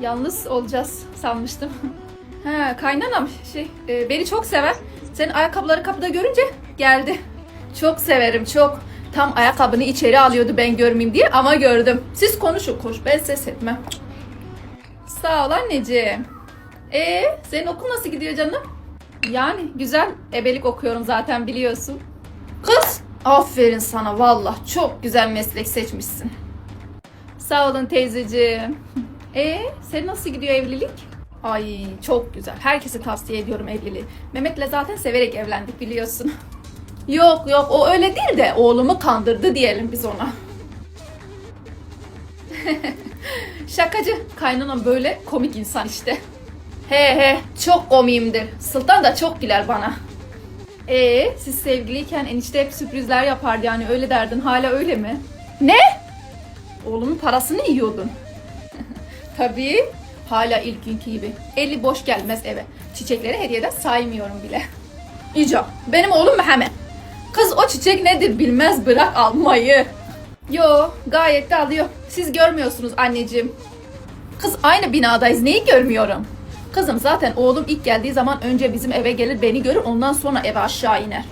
Yalnız olacağız sanmıştım. He kaynanam şey e, beni çok sever. Senin ayakkabıları kapıda görünce geldi. Çok severim çok. Tam ayakkabını içeri alıyordu ben görmeyeyim diye ama gördüm. Siz konuşun konuş ben ses etmem. Sağ ol anneciğim. Ee, senin okul nasıl gidiyor canım? Yani güzel ebelik okuyorum zaten biliyorsun. Kız aferin sana valla çok güzel meslek seçmişsin. Sağ olun teyzeciğim. E senin nasıl gidiyor evlilik? Ay çok güzel. Herkese tavsiye ediyorum evliliği. Mehmet'le zaten severek evlendik biliyorsun. Yok yok o öyle değil de oğlumu kandırdı diyelim biz ona. Şakacı. Kaynanam böyle komik insan işte. He he çok komiyimdir. Sultan da çok güler bana. Ee, siz sevgiliyken enişte hep sürprizler yapardı yani öyle derdin. Hala öyle mi? Ne? Oğlumun parasını yiyordun. Tabii. Hala ilk günkü gibi. Eli boş gelmez eve. Çiçekleri hediyeden saymıyorum bile. İyice. Benim oğlum Mehmet. Kız o çiçek nedir bilmez bırak almayı. Yo gayet de alıyor. Siz görmüyorsunuz anneciğim. Kız aynı binadayız neyi görmüyorum? Kızım zaten oğlum ilk geldiği zaman önce bizim eve gelir beni görür ondan sonra eve aşağı iner.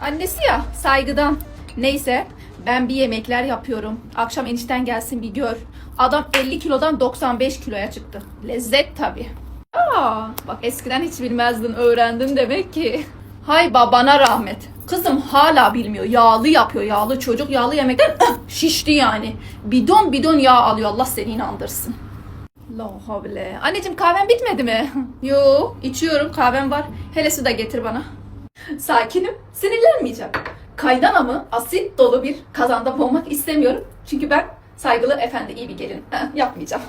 Annesi ya saygıdan. Neyse ben bir yemekler yapıyorum. Akşam enişten gelsin bir gör. Adam 50 kilodan 95 kiloya çıktı. Lezzet tabi. Aa, bak eskiden hiç bilmezdin öğrendin demek ki. Hay babana rahmet. Kızım hala bilmiyor. Yağlı yapıyor. Yağlı çocuk yağlı yemekten şişti yani. Bidon bidon yağ alıyor. Allah seni inandırsın. La havle. Anneciğim kahven bitmedi mi? Yo içiyorum kahvem var. Hele su da getir bana. Sakinim. Sinirlenmeyeceğim. Kaynanamı asit dolu bir kazanda boğmak istemiyorum. Çünkü ben saygılı efendi iyi bir gelin. Yapmayacağım.